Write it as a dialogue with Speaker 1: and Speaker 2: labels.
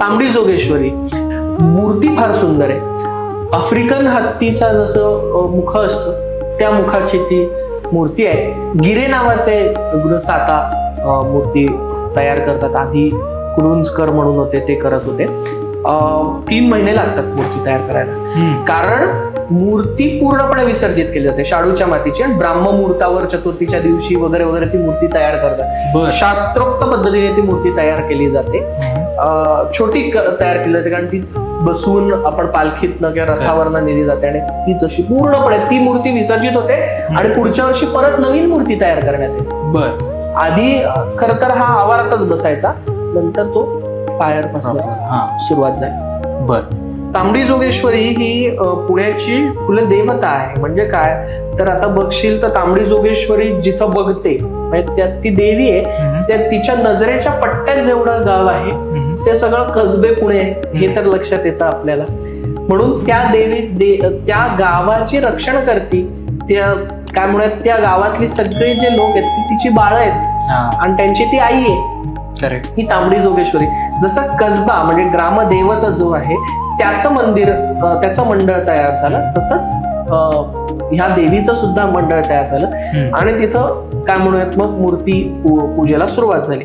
Speaker 1: तांबडी जोगेश्वरी. मूर्ती फार सुंदर आहे. आफ्रिकन हत्तीचा जसं मुख असतं त्या मुखाची ती मूर्ती आहे. गिरे नावाचे गृहस्थ आता मूर्ती तयार करतात. आधी कुरुंजकर म्हणून होते ते करत होते. तीन महिने लागतात मूर्ती तयार करायला. कारण मूर्ती पूर्णपणे विसर्जित केली जाते शाडूच्या मातीची आणि ब्राह्ममुहूर्तावर चतुर्थीच्या दिवशी वगैरे वगैरे ती मूर्ती तयार करतात. शास्त्रोक्त पद्धतीने ती मूर्ती तयार केली जाते. छोटी तयार केली जाते कारण ती बसवून आपण पालखीतनं किंवा रथावरनं नेली जाते आणि ती जशी पूर्णपणे ती मूर्ती विसर्जित होते आणि पुढच्या वर्षी परत नवीन मूर्ती तयार करण्यात येते.
Speaker 2: बर.
Speaker 1: आधी खर तर हा आवारातच बसायचा नंतर तो पायरपासून
Speaker 2: हा.
Speaker 1: सुरुवात झाली.
Speaker 2: बर.
Speaker 1: तांबडी जोगेश्वरी ही पुण्याची कुलदेवता आहे. म्हणजे काय? तर आता बघशील तर तांबडी जोगेश्वरी जिथं बघते म्हणजे त्यात ती देवी आहे. त्या तिच्या नजरेच्या पट्ट्यात जेवढं गाव आहे. ते सगळं कसबे पुणे हे तर लक्षात येतं आपल्याला. म्हणून त्या देवी दे, त्या गावाची रक्षण करती. त्या काय म्हणूयात त्या गावातली सगळे जे लोक आहेत ती तिची बाळ आहेत. आणि त्यांची ती आई आहे.
Speaker 2: करेक्ट
Speaker 1: ही तांबडी जोगेश्वरी. जसं कसबा म्हणजे ग्रामदैवत जो आहे त्याचं मंदिर त्याचं मंडळ तयार झालं. तसंच ह्या देवीचं सुद्धा मंडळ तयार झालं. आणि तिथं काय म्हणूयात मग मूर्ती पूजेला सुरुवात झाली.